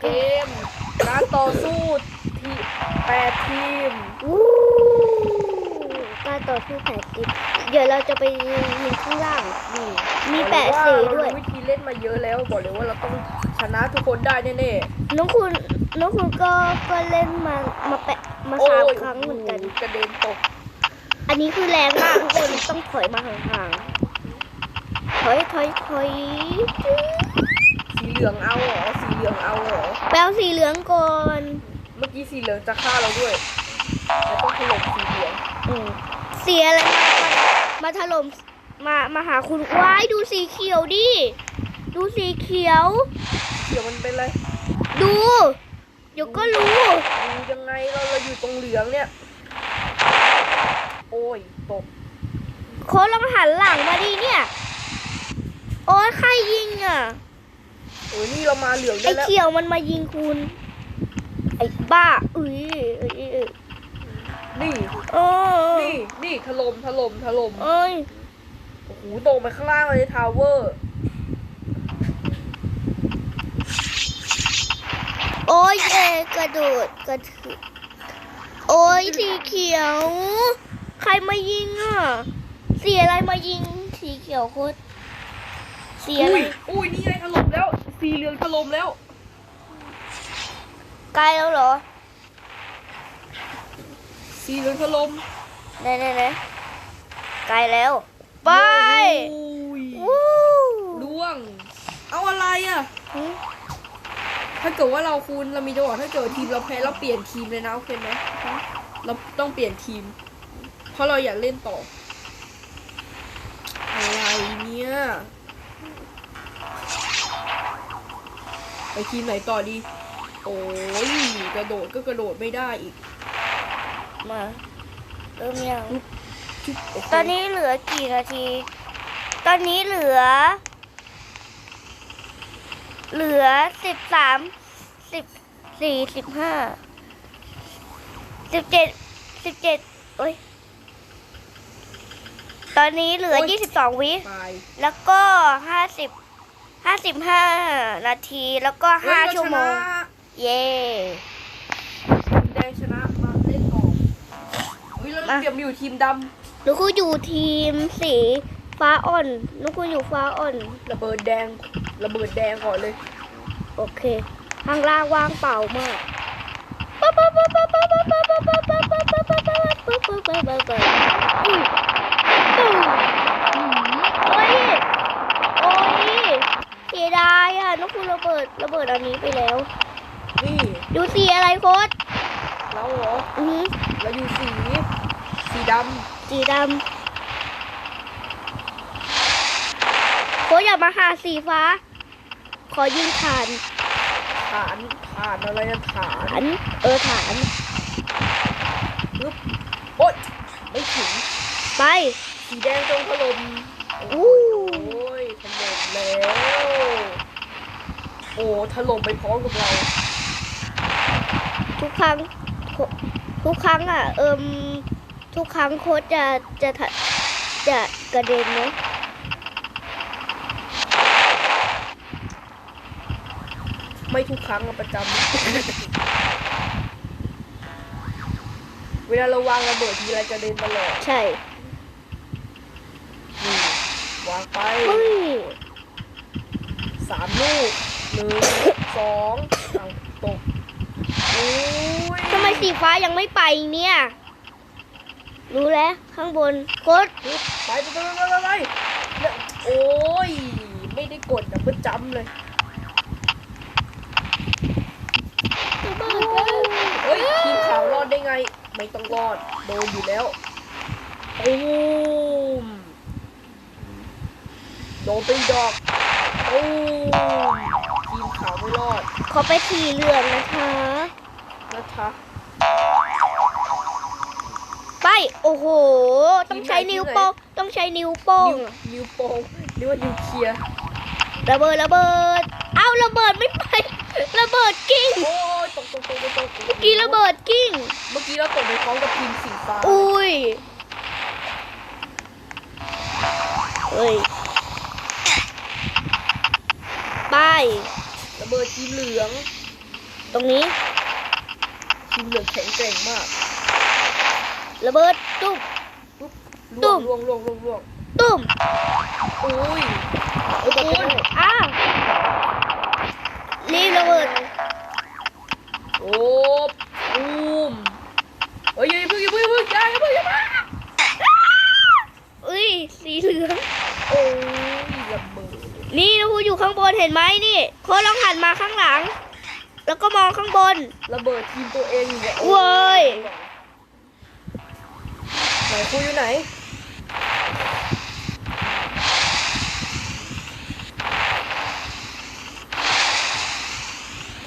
เกมการต่อสู้ที่แปดทีมวู้การต่อสู้แผนติดเดี๋ยวเราจะไปยิงข้างล่างนี่มีแปดสีด้วยเรารู้วิธีเล่นมาเยอะแล้วบอกเลยว่าเราต้องชนะทุกคนได้แน่น้องคุณน้องคุณก็ก็เล่นมามาแปะมาๆโอ้สามยครั้งเหมือนกันกระเด็นตกอันนี้คือแรงมากทุกคนต้องถอยมาห่างๆถอยถอยถอยสีเหลืองเอาเหรอสี เหลืองเอาเหรอแปลสีเหลืองก่อนเมื่อกี้สีเหลืองจะฆ่าเราด้วยแล้วต้องถล่มสีเหลืองอืมเสียอะไรมามาถล่มมามาหาคุณว้ายดูสีเขียวดิดูสีเขียว เดี๋ยวมันเป็นอะไรดู เดี๋ยวก็รู้ ดูยังไงเราเราอยู่ตรงเหลืองเนี่ย โอ้ยตกโค้ดลองหันหลังมาดิเนี่ย โอ้ยใครยิงอะ โอ้ยนี่เรามาเหลืองไอ้ได้แล้วเขียวมันมายิงคุณ ไอ้บ้าอุ้ยเอ้ยเอ้ยเอ้ยนี่ โอ้นี่นี่ถล่มถล่มถล่มเอ้ยโอ้โหตกไปข้างล่างเลยทาวเวอร์ โอ้ยเอกระโดดกระถือโอ้ยสีเขียว ใครมายิงอะสีอะไรมายิงสีเขียวโคตรสีอะอุ้ไรยอุ้ยนี่ไงถล่มแล้ว สีเหลืองถล่มแล้วไกลแล้วเหรอ สีเหลืองถล่มไหนไหนไหนไกลแล้ว ไปอุ้ยวู้ล่วง เอาอะไรอะ หึถ้าเกิดว่าเราคุณเรามีจังหวะถ้าเกิดทีมเราแพ้เราเปลี่ยนทีมเลยนะโอเคไหมเราต้องเปลี่ยนทีม เพราะเราอยากเล่นต่อ อะไรเนี่ย ไปทีมไหนต่อดี โอ้ยกระโดดก็กระโดดไม่ได้อีก มาเริ่มยังจุ๊บโเคตอนนี้เหลือกี่นาที ตอนนี้เหลือ เหลือสิบสามสิบสี่สิบห้าสิบเจ็ดสิบเจ็ดโอ้ยตอนนี้เหลือยี่สิบสองวิตายแล้วก็ห้าสิบ ห้าสิบห้านาทีแล้วก็ห้าเฮ้ยเรชั่วโมงชนะเย่ทีมแดงชนะมาเล่นต่อเฮ้ยเรามาเปรียบอยู่ทีมดนุกูอยู่ทีมสีฟ้าอ่อนนุกูอยู่ฟ้าอ่อนำระเบิดแดง ระเบิดแดงก่อนเลย โอเค ข้างล่างว่างเปล่ามากอุ้ยตุ้มโอ้ย โอ้ย เสียดายอะนกคุณระเบิดระเบิดอันนี้ไปแล้ว นี่ดูสีอะไรโค้ดเราเหรออือหือเราอยู่สี สีดสีดำโค้ดอย่ามาหาสีฟ้า ขอยิงฐานำฐานฐานอะไรนะฐาฐานนเออฐานปึ๊บโอ๊ยไม่ถึงไป สีแดงจงถล่ม อู้ โอ้ยถล่มแล้ว โอ้ ถล่มไปพร้อมกับเรา ทุกครั้งโคทุกครั้งอะ เอิมทุกครั้งโค้ดจะจะถจะกระเด็นเนาะไม่ทุกครั้งอะประจำ เวลาเราวางระเบิดทีไรจะเด็นตลอดใช่นี่วางไปเฮ้ยสามลูกห นึ่งสองเอาตกอุ้ยทำไมสีฟ้ายังไม่ไปเนี่ย รู้แล้วข้างบนโค้ดปึ๊บไปไปไปไปไปไปเนี่ยโอ้ย ไม่ได้กดดับเบิลจัมป์เลยเฮ้ยทีมขาวรอดได้ไง ไม่ต้องรอด โดนอยู่แล้วตูมโดนเป็นดอกตูมทีม ขาวไม่รอดขอไปสีเหลืองนะคะนะคะ ไปโอ้โห ต้องใช้นิ้วโป้งต้องใช้นิ้วโป้งนิ้วนิ้วโป้งหรือว่านิ้วเคลียร์ระเบิดระเบิด เอ้าระเบิดไม่ไประเบิดกิ้งโอ้ยตกตกตกตกตกเมื่อกี้ระเบิดกิ้ง เมื่อกี้เราตกไปพร้อมกับทีมสีฟ้าอุ้ยเฮ้ยไป ระเบิดทีมเหลือง ตรงนี้ทีมเหลืองแข็งแกร่งมาก ระเบิดตุ้มตุ้ล่วงมล่วงล่วงล่วงล่วงตุ้มโอ้ยโอ้โหอ้าวรีบระเบิดโอ้ปูมเฮ้ยอย่าเพิ่งอย่าเพิ่งอย่าเพิ่งอย่าอย่าเพิ่งอย่าเพิ่งอุ้ยสีเหลืองโอ้ยระเบิดนี่น้องคูอยู่ข้างบนเห็นไหมนี่ โค้ดลองหันมาข้างหลัง แล้วก็มองข้างบน ระเบิดทีมตัวเองอยู่เนี่ยเว้ย ไหนครูอยู่ไหน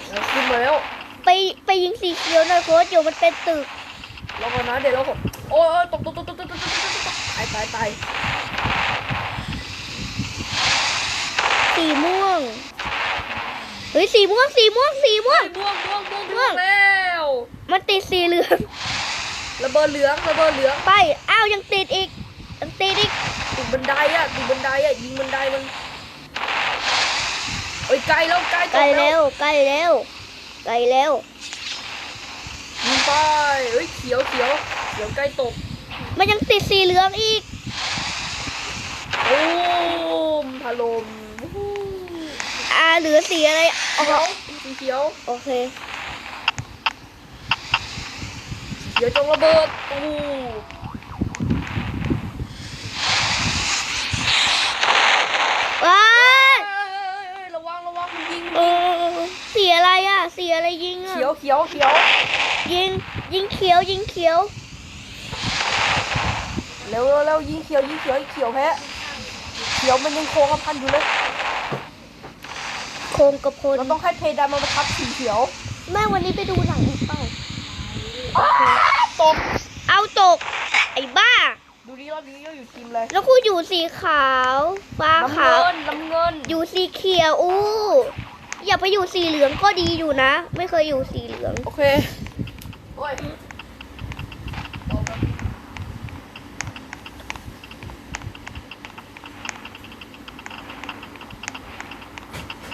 เราขึ้นมาแล้วไปไปยิงสีเขียวหน่อยโค้ดเดี๋ยวมันเป็นตึก รอก่อนนะเดี๋ยวเราผมโอ้ยโอ้ยตกตกตกตกตกตกตกตกตกตายตายตายสีม่วงเฮ้ยสีม่วงสีม่วงสีม่วง ม่วงม่วงม่วงม่ม่ววงงแล้วมันติดสีเหลืองระเบิดเหลืองระเบิดเหลืองไปอ้าวยังติดอีกยังติดอีกติดบันไดอะติดบันไดอะยิงบันไดมันเอ้ยไกลแล้วไกลใกล้แล้วใกล้แล้วใกล้แล้วยิงไปเอ้ยเขียวเขียวเขียวใกล้ตกมันยังติดสีเหลืองอีก โอ้มถล่มวู้ฮู้ อ่าเหลือสีอะไรอ๋อเขียวสีเขียว โอเคเขียวจงระเบิดโอ้ว้าเอ้ยเอ้ยระวังระวังมันยิงเออสีอะไรอะสีอะไรยิงอะเขียวเขียวเขียวยิงยิงเขียวยิงเขียวเร็วเร็วเร็วยิงเขียวยิงเขียวเขียวแพ้เขียวมันยังโค้งกระพันอยู่เลยโคงกระพลเราต้องให้เพดานมันมาทับสีเขียว แม่วันนี้ไปดูหนังอีกเปล่าอ้าตก เอาตก ไอ้บ้า ดูดิรอบนี้เราอยู่ทีมเลย แล้วกูอยู่สีขาวฟ้าน้ำขาว เงินน้ำเงิน อยู่สีเขียวอู้ อย่าไปอยู่สีเหลืองก็ดีอยู่นะ ไม่เคยอยู่สีเหลือง โอเค โอ้ย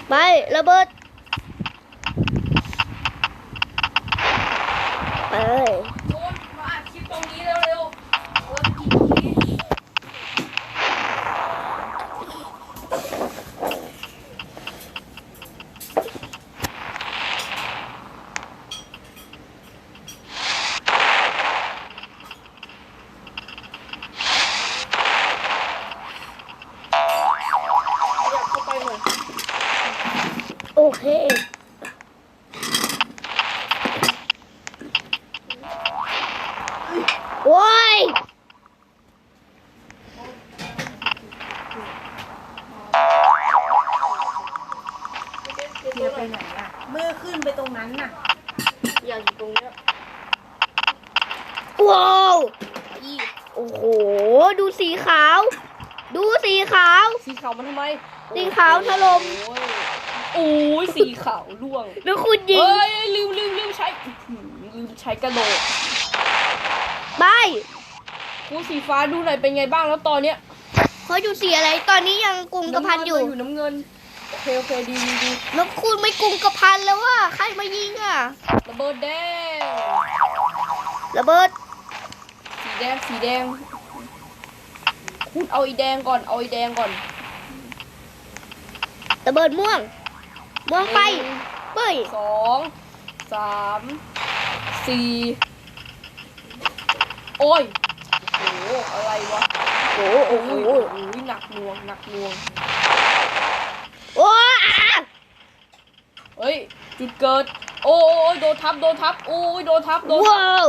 ไประเบิด ไปโดนมาอัดคลิปตรงนี้เร็วๆเออคลิปตรงนี้อยากเข้าไปหน่อย โอเค โว้ย เดี๋ยวไปไหนอะ เมื่อขึ้นไปตรงนั้นน่ะ อยากอยู่ตรงเนี้ย ว้าวโอ้โห ดูสีขาว ดูสีขาว สีขาวมันทำไม สี ขาวถล่มโอ้ยสีขาวล่วงแล้วคุณยิงเอ้ยลืมลืมลืมใช้อื้อหือลืมใช้กระโดดไปครูสีฟ้าดูหน่อยเป็นไงบ้างแล้วตอนเนี้ยเขาอยู่สีอะไร ตอนนี้ยังกุมกระพันอยู่ำเงิอยู่น้ำเงินโอเคโอเคดีดีดีแล้วคุณไม่กุมกระพันแล้วว่าใครมายิงอะ ระเบิดแดงระเบิด สีแดงสีแดง คุณเอาอีแดงก่อนเอาอีแดงก่อน ระเบิดม่วง ม่วงไปเป้ยสองสามสี่โอ้ยโอ้โหอะไรวะโอ้โหโอ้โหโอ้โหหนักหน่วงหนักหน่วงโอ้อะเฮ้ยจุดเกิด โอ้ยโดนทับโดนทับโอ้ยโดนทับโดนทับว้าว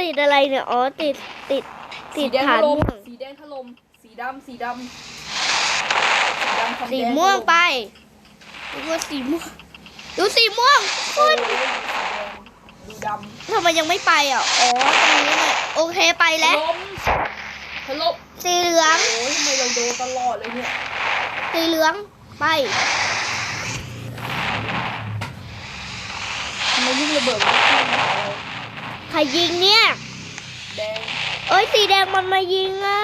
ติดอะไรเนี่ยอ๋อติดติดติสีดแดงฐาถนล่มสีแดงถล่มสีดำสีดำ สีดำทำแดงสีม่วงถล่ไปดูว่าสีม่วงดูสีม่วงโอ้คุยณสีแดงดูดำทำไมยังไม่ไปอะอ๋อตรงนี้เลยโอเคไปถแล้วล่มถล่มสีเหลือง โอ้ยทำไมเราโดนตลอดเลยเนี่ยสีเหลืองไปทำไมยิ่งระเบิดมันขึ้นมาเราใครยิงเนี่ย แดงเอ้ยสีแดงมันมายิงอะ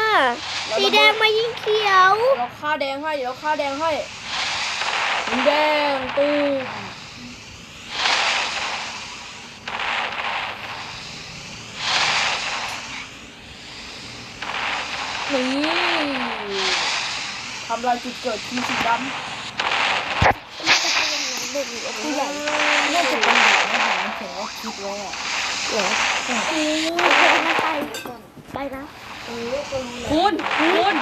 สีแดงมายิงเขียว เราข้าแดงให้เดี๋ยวข้าแดงให้แดงตูนี่ทำลายจุดเกิดที่สีดำผู้ใหญ่น่าจะเป็นเด็กนะคเห็นว่าคิดแล้วอะเหรอโอ้ยไปก่อนไปนะ เออก็รู้ำแล้วคุณคุณ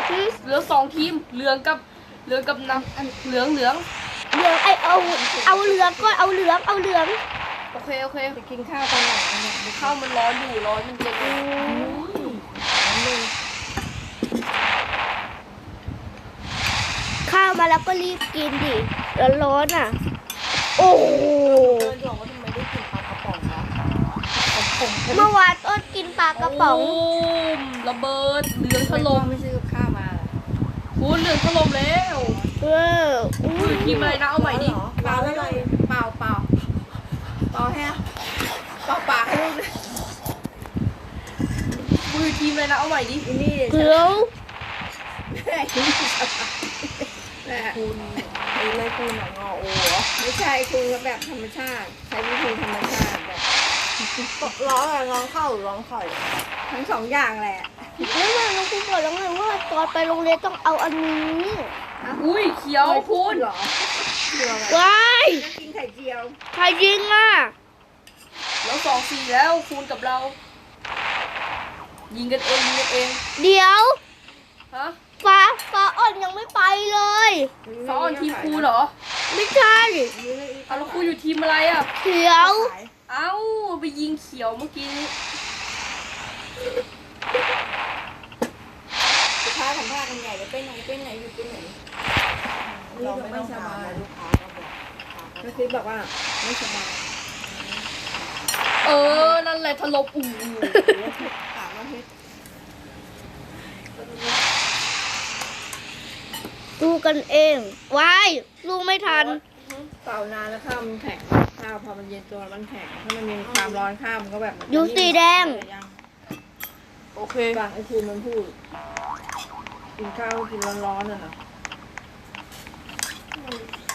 เหลือสองทีม เหลืองกับ เหลืองกับน้ำเหลืองเหลือง เหลืองไอเอาเอาเหลืองก็เอาเหลืองเอาเหลืองโอเคโอเคไปกินข้าวตอนไหนเนี่ยข้าวมันร้อนอยู่ร้อนมันเย็นอยู่ข้าวมาแล้วก็รีบกินดิร้อนๆอะ โอ้โหเดินบอกว่าทำไมได้กินปลากระป๋องวะกระป๋องเมื่อวานต้นกินปลากระป๋องโม ระเบิดเหลืองถทะลล่มมไม่ซื้อกับข้าวมาเหรอคุณเหลืองถล่มแล้วเอออุ้คุยณทีมอะไรนะเอาใหม่ดิเปล่าอะไรเปล่าเปล่าเปล่าแฮะเปล่าปากให้ลูกเลยคุณทีมอะไรนะเอาใหม่ดิอีนี่เดี๋ยวแม่คุณแม่คุณไอ้ไม่คุณหนองอโอเหรอไม่ใช่คุณแบบธรรมชาติ ใช้วิธีธรรมชาติแบบร้องอะไรร้องเข้าหรือร้องไข่ ทั้งสองอย่างแหละเมื่อวานน้องคุณบอกแล้วไงว่าตอนไปโรงเรียนต้องเอาอันนี้อุ้ยเขียวคุณเหรอเดียวอะไรว้ายกินไข่เจียว ใครยิงอะแล้วสองสี่แล้วคูณกับเรา ยิงกันเองยิงกันเองเดี๋ยวฮะฟ้าฟ้าอ่อนยังไม่ไปเลยซ้อนทีมครูเหรอ ไม่ใช่เอาแล้วครูอยู่ทีมอะไรอะเขียว เอ้าไปยิงเขียวเมื่อกี้นี้ ลูกค้าสัมภาษณ์กันใหญ่จะไปไหนไปไหนอยู่ไปไหนเราไม่สบายลูกค้าก็บอกก็คือแบบว่าไม่สบายเออ นั่นแหละถล่มอู่ถามว่าเฮ็ดดูกันเองว้ายลูกไม่ทัน เป่านานแล้วข้าวมันแข็งข้าวพอมันเย็นตัวมันแข็งถ้ามันมีความร้อนข้าวมันก็แบบอยู่สีแดง โอเค ฟังไอ้คูณมันพูด กินข้าวกินร้อนๆน่ะนะ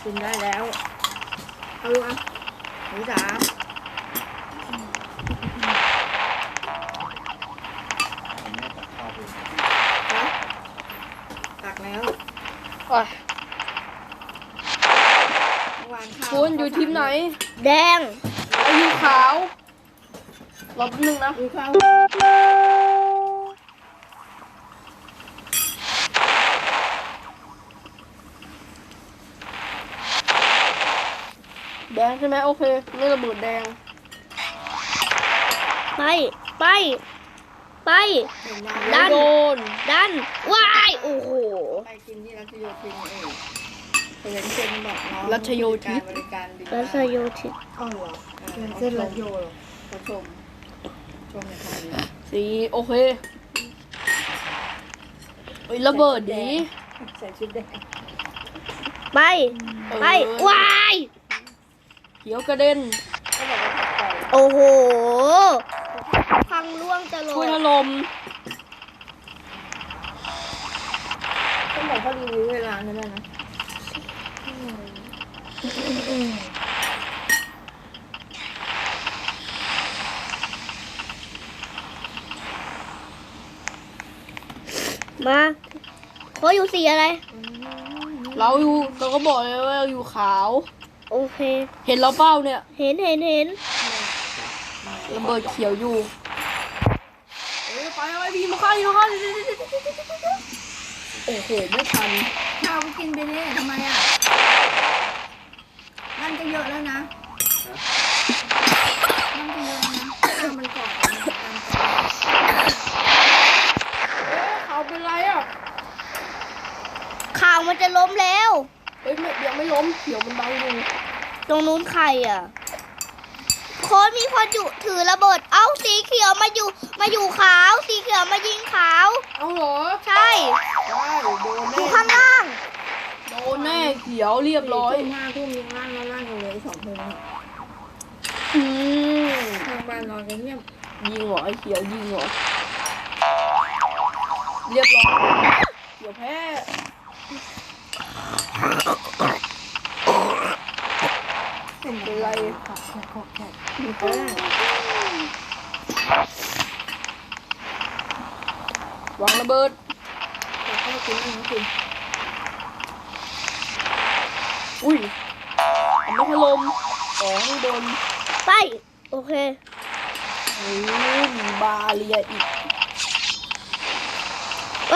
กินได้แล้วเอาลูกอะหนูจ๋าตักแล้วอะเมื่อวานข้าวคุณอยู่ทีมไหนแดงเอายิงขาวรอบนึงนะ ดูข้าว แด งใช่ไหมโอเคนี่ระเบิดแดงไป ไป ไปเห็นดัยังนโดน ดัน ว้าย โอ้โห ไปกินที่รัชโยธินเองเห็นเซ็นบอกน้องรัชโยธิน บริการบริรัการสโยธินเอ้าเหรอเส้นรัชโยเหรอเขาชม ชมในคำนี้สีโอเคเอ้ยระเบิดดี ใส่ชุดแดงไป ไป ว้าย เขียวกระเด็นก็บอกว่าตัดต่อยโอ้โหพังร่วงจะลช่วยงถล่มต้องบอกเขารีวิวเวลาใช่ไหมนะมาเขาอยู่สีอะไร เราอยู่เราก็บอกเลยว่าเราอยู่ขาว โอเค เห็นเราเป้าเนี่ยเห็นเห็นเห็นระเบิดเขียวอยู่เอ้ยไปไปพี่มาฆ่าพี่มาฆ่าโอ้โหไม่ทันข้าวก็กินไปเนี่ยทำไมอะนั่นก็เยอะแล้วนะนั่นก็เยอะแล้วนะข้าวมันกรอบกันเขาเป็นไรอะข่าวมันจะล้มแล้ว เฮ้ยไม่ยังไม่ล้มเขียวมันบังอยู่ตรงนู้นใครอะโค้ดมีคนอยู่ถือระเบิด เอ้าสีเขียวมาอยู่มาอยู่ขาว สีเขียวมายิงขาว เอาเหรอใช่ได้โดนอแน่ยู่ข้างล่าง โดนแน่เขียวเรียบร้อย ทุ่มห้าทุ่มยังล่างแล้วล่างกันเลยสองทุ่มอืมทางบ้านนอนกันเงียบยิงเหรอไอ้เขียวยิงเหรอเรียบร้อยเขียวแพ้ เป็นไรขอบแขกแขกมีเพื่อนวางระเบิดแต่ก็กินนั่งกินอุ้ยไม่ถล่มสองข้างบนไป โอเคโอ้ยมีบาเรียอีกไป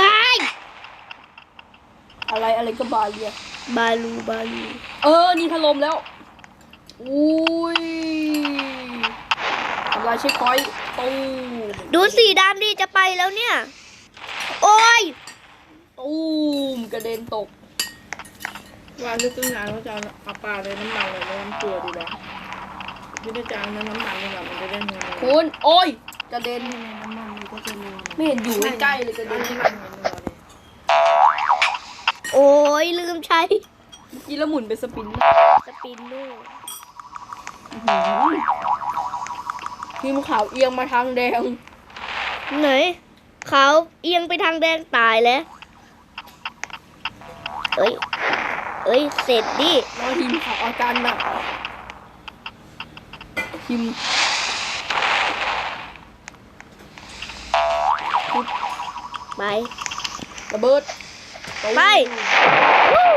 อะไรอะไรก็บาเรีย บาลูบาลู เออ นี่ถล่มแล้ว อุ้ยทำลายเช็คพอยต์ตู้มดูสีดำดิจะไปแล้วเนี่ย โอ้ยตู้มกระเด็นตกว่าลึกตั้งนานว่าจะเอาเอาปลาเลยน้ำมันเลยน้ำตัวดีกว่าพี่ได้จางน้ำมันดีกว่ามันจะได้เงินคุณโอ้ยกระเด็นน้ำมันมันก็จะนัวไม่เห็นอยู่ใกล้ๆเลยกระเด็นน้ำมันนัวเลยโอ้ยลืมใช้เมื่อกี้แล้วหมุนเป็นสปินสปินโน่ ทีมขาวเอียงมาทางแดง ไหนเขาเอียงไปทางแดงตายแล้ว เอ้ย เอ้ย เสร็จดิแล้วทีมขาวอาการหนักทีมไประเบิด ไปวู้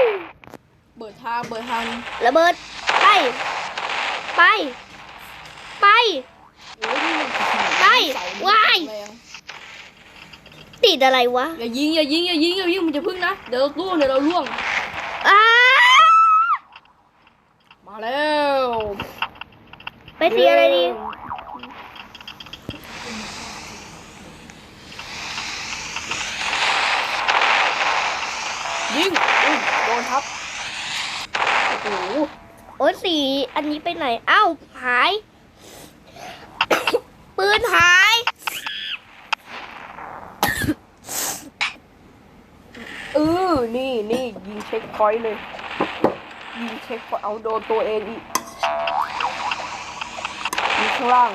เบิดทาง เบิดทาง ระเบิด ไป ไป ไปโอ้ยนี่มันไปว้ายแรงติดอะไรวะ อย่ายิงอย่ายิงอย่ายิงอย่ายิงมันจะพึ่งนะ เดี๋ยวเราล่วงเดี๋ยวเราล่วง อ้ามาแล้ว ไปสีอะไรดี ยิงอุ้ยโดนทับ โอ้โห โอ้ย สีอันนี้ไปไหน เอ้า หาย ปืนหาย เออ นี่นี่ยิงเช็คพอยต์เลย ยิงเช็คพอยต์เอาโดนตัวเองอีกยิงข้างล่าง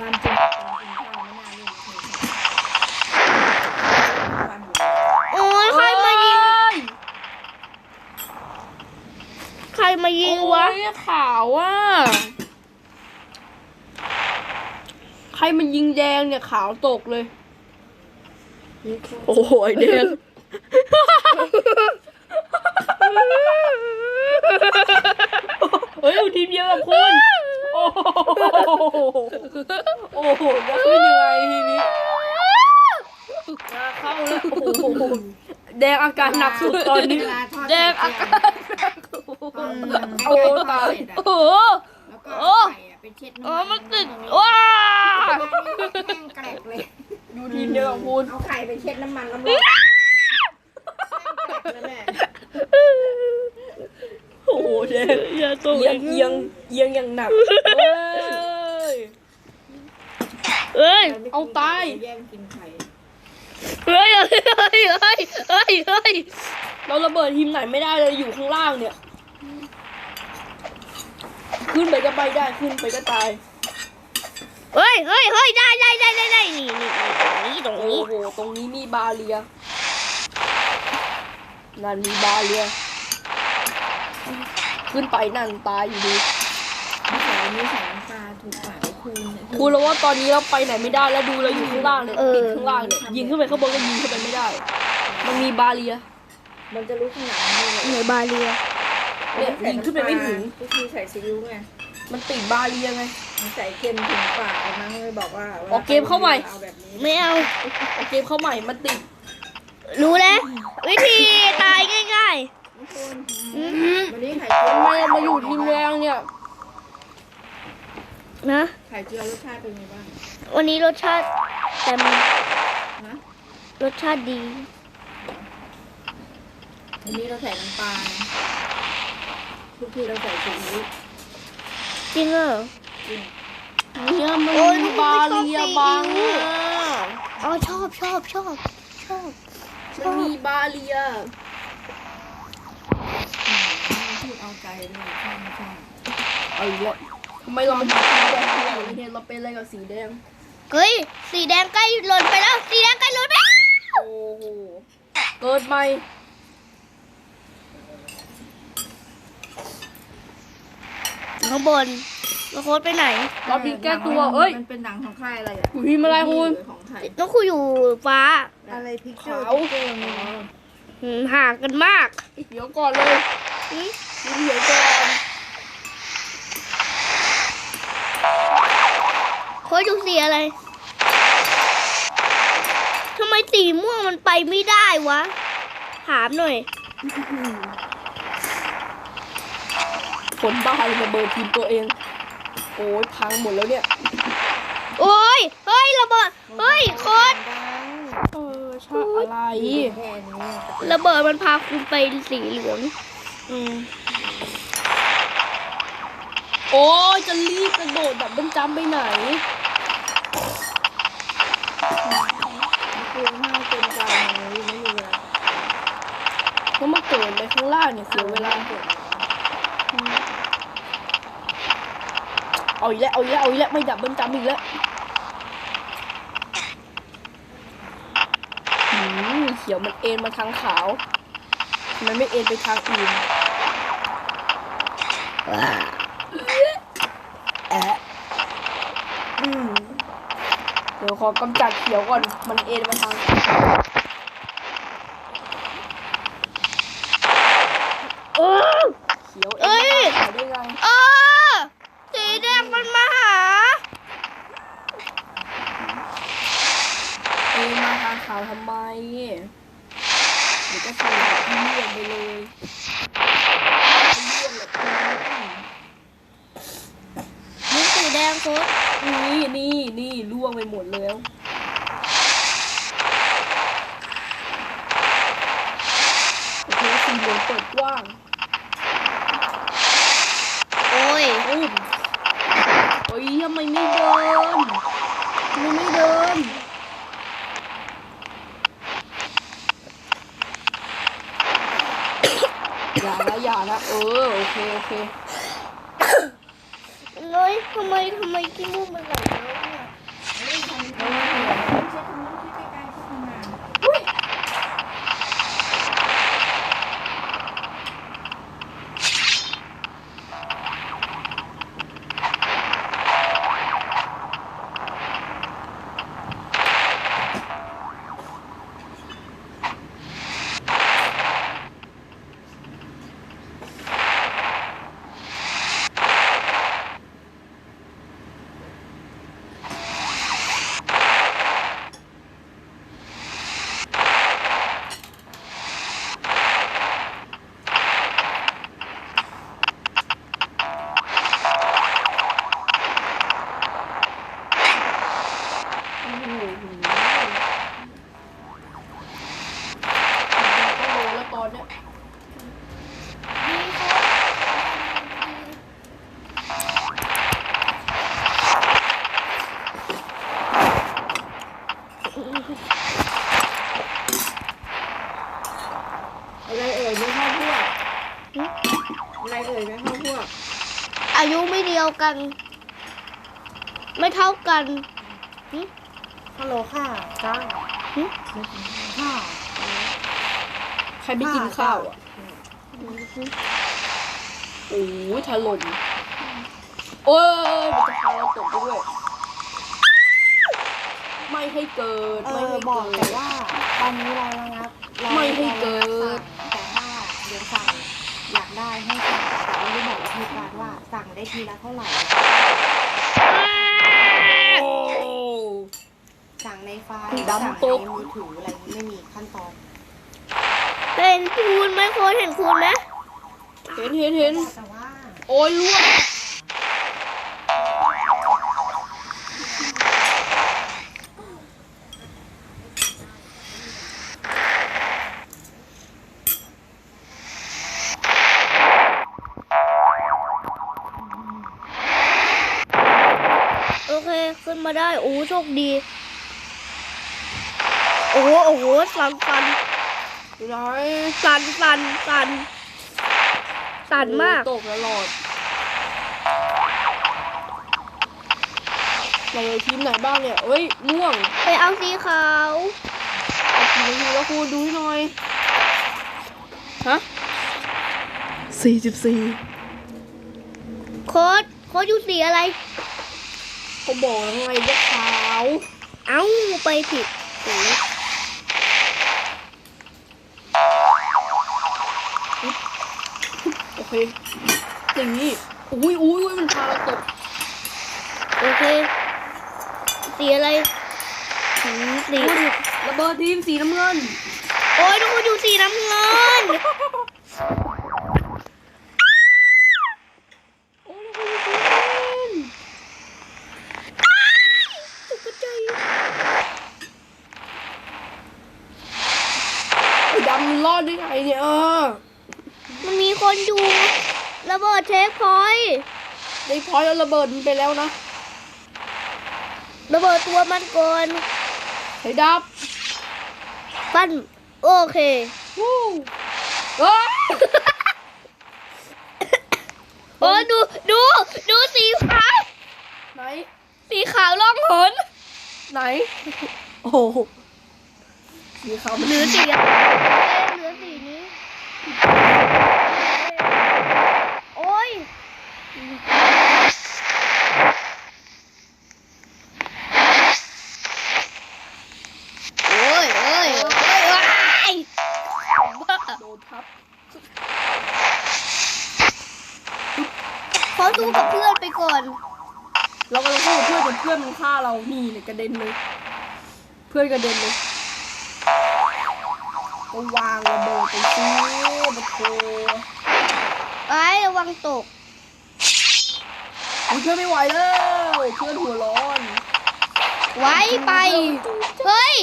มจริงความจริงข้าวไม่น่าเล่นเลยความอยู่ โอ้ยใครมายิง ใครมายิงวะ โอ้ยขาวอะ ใครมันยิงแดงเนี่ยขาวตกเลยนี่คือโอ้โหแดงเฮ้ยอยู่ทีมเดียวกับคุณ โอ้โห โอ้โหจะขึ้นยังไงทีนี้มาเข้าแล้วโอ้โห แดงอาการหนักสุดตอนนี้เวลาทอดแดงอาการหนักสุด โอ้ตายโอ้โหแล้วก็โอ้ไข่อะไปเช็ดอ๋อน้ำมันติดตรงนี้ว้าแห้งแกรกเลยอยู่ทีมเดียวกับคุณเอาไข่ไปเช็ดน้ำมันแล้วบอกแห้งแกรกเลยแม่โอ้โหแดงอย่าตกเอียงเอียงเอียงอย่างหนักเฮ้ยเอ้ยเอาตายแย่งกินไข่เฮ้ยเฮ้ยเฮ้ยเฮ้ยเฮ้ยเฮ้ยเราระเบิดทีมไหนไม่ได้เลยอยู่ข้างล่างเนี่ย ขึ้นไปก็ไปได้ขึ้นไปก็ตาย เฮ้ยเฮ้ยเฮ้ยได้ได้ได้ได้ได้นี่นี่ตรงโอ้นี้ โหตรงนี้มีบาเรียนั่นมีบาเรีย ขึ้นไปนั่นตายอยู่ดีนิสัยนิสัยน้ำตาถูกปากไอ้คูณเนี่ยคุณรู้ว่าตอนนี้เราไปไหนไม่ได้แล้วดูเราอยู่ข้างล่างเนี่ยติดข้างล่างเนี่ยยิงขึ้นไปข้างบนก็ยิงขึ้นไปไม่ได้ มันมีบาเรียมันจะรู้ขนาดนี้เลยเหนือบาเลีย เนี่ยยิงขึ้นไปไม่ถึงทุกทีใส่ซีอิ๊วไงมันติดบาเรียไงมันใส่เค็มถึงปากนะเลยบอกว่าออกเกมเข้าใหม่เอาแบบนี้ไม่เอาเอาเกมเข้าใหม่มันติดรู้แล้ว วิธีตายง่ายทุกคนๆอื้อหือวันนี้ไข่เจียวทำไมเรามาอยู่ทีมแดงเนี่ยนะไข่เจียวรสชาติเป็นไงบ้างวันนี้รสชาติแต่นะรสชาติดีวันนี้เราใส่น้ำปลา ทุกทีเราใส่ซีอิ๊วจริงเหรอเนี่ยมันโอ้ยมีบาเรียบางอะอ๋อชอบชอบชอบชอบ มันมีบาเรียพูดเอาใจด้วยใช่ไม่ใช่เอาอีกแล้วทำไมเรามาอยู่สีแดงเนี่ยเนี่ยเราเป็นอะไรกับสีแดง เฮ้ย สีแดงใกล้หล่นไปแล้ว สีแดงใกล้หล่นไปแล้ว โอ้โห เกิดใหม่ ข้างบนแล้วโค้ดไปไหนเรามีแก้ตัวเอ้ย มันเป็นหนังของค่ายอะไรอะอยู่ทีมอะไรคุณ ของไทยต้องคุยอยู่ฟ้าอะไรพิกเจอขาวร์พิกเจอร์มีอืมห่างกันมากเดี๋ยวก่อนเลยอืมสีเขียวก่อนโค้ดอยู่สีอะไรทำไมสีม่วงมันไปไม่ได้วะ ถามหน่อย ผลบ้าเลยระเบิดทีมตัวเอง โอ้ยพังหมดแล้วเนี่ย โอ้ย เฮ้ยระเบิด เฮ้ยโค้ดเออชาอะไรแค่นี้ระเบิดมันพาคุณไปสีเหลือง อืมโอ้ยจะรีบกระโดดแบบเป็นจำไปไหนคือห้าเต็มใจเลยไม่มีเวลาเพราะมาเกิดไปข้างล่างเนี่ยเสียเวลาเก็บ เอาอีกแล้วเอาอีกแล้วเอาอีกแล้วไม่ดับเบิ้ลจำอีกแล้วเขียวมันเอ็นมาทางขาว มันไม่เอ็นไปทางอื่นแอะอืมเดี๋ยวขอกำจัดเขียวก่อน มันเอ็นมาทางขาว เออ เขียวเอ็นมาทางขาวได้ไง เออ สีแดงมันมาหา เอ็นมาทางขาวทำไมเดี๋ยวก็สลับที่เลี่ยนไปเลยเลี่ยนเลย นี่สีแดงโค้ด นี่นี่นี่ล่วงไปหมดแล้ว โอเคสีเหลืองเปิดกว้าง โอ้ย อุ้มโอ้ยทำไมไม่เดินทำไมไม่เดิน อย่าละอย่าละเออโอเคโอเคเฮ้ยทำไมทำไมขี้มูกมันไหลแล้วเนี่ยโอ้โหต้องโดนแล้วตอนเนี้ย อะไรเอ่ยไม่เข้าพวกอะไรเอ่ยไม่เข้าพวก อายุไม่เดียว กัน ไม่เท่ากันฮัลโหลค่ะจ้าหึค่ะใครไม่กินข้าวอะโอ้ยถล่มโอ้ยมันจะพาเราตกไปด้วย ไม่ให้เกิดเอไม่อให้บอกเกิแต่ดว่าตอนนี้เราระงับเราไม่ให้เกิด แต่ถ้าเดี๋ยวสั่งอยากได้ให้สั่งแต่ ไม่ได้บอกวิธีการว่าสั่งได้ทีละเท่าไหร่โอ้สั่งในไฟดำสั่งตุ๊ในบมือถืออะไรไม่มีขั้นตอน เป็นคุณไหมโค้ดเห็นคุณไหมเห็นเห็นเห็นแต่ว่า โอ้ยล่วง โอเค ขึ้นมาได้ โอ้โชค ดี โอ้โหโอ้โหสันสันอยู่ไหนสันสันสันสันมากตกตลอดเราเลยทีมไหนบ้างเนี่ยเอ้ยม่วงไปเอาสีขาวเอากี่นาทีแล้วครูดูให้หน่อยฮะสี่สิบสี่โค้ดโค้ดอยู่สีอะไรเขาบอกแล้วไงว่าขาว เอ้าไปผิดสีเอย่างนี้อุ้ยอุ้ยอุ้ยมันพาเราตก โอเค สีอะไรอืมสีระเบิดทีมสีน้ำเงิน โอ้ยทุกคนอยู่สีน้ำเงิน โอ้ยระเบิดทีมสีน้ำเงิน ตกใจ ไอ้ดำมัน รอดได้ไงเนี่ยเออมันมีคนอยู่ระเบิดเช็คพอยต์ได้พอยต์แล้วระเบิดมันไปแล้วนะระเบิดตัวมันก่อนไอ้ดับปั้นโอเควู้เอ้ยโอ้ดูดูดูสีขาวไหน สีขาวล่องหนไหน โอ้โหสีขาวมัน หรือสีอะไรเหลือสีนี้ โอ้ย โอ้ยโอ้ยโอ้ยว้าย โดนทับเขาสู้กับเพื่อนไปก่อน เรากำลังพูดกับเพื่อนจนเพื่อนมันฆ่าเรานี่เนี่ยกระเด็นเลย เพื่อนกระเด็นเลยก็วางระเบิดไปซิบะโคไอ้ระวังตกอุ๊ยเพื่อนไม่ไหวแล้วเพื่อนหัวร้อน ไว้ไป เฮ้ย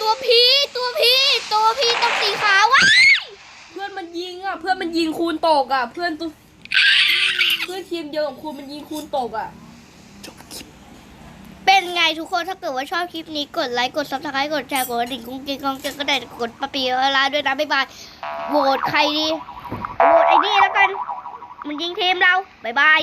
ตัวพีตัวพีตัวพีต้องสีขาวว้าย เพื่อนมันยิง อะเพื่อนมันยิงคูณตกอะเพื่อนตัวเพื่อนทีมเดียวกับคูณมันยิงคูณตกอะเป็นไงทุกคนถ้าเกิดว่าชอบคลิปนี้กดไลค์กดซับสไครต์กดแชร์กดกระดิ่งกุ้งกิ้งกองเจอก็ได้กดปะปีเวลาด้วยนะบ๊ายบายโหวตใครดีโหวตไอ้นี่แล้วกัน มันยิงทีมเราบ๊ายบาย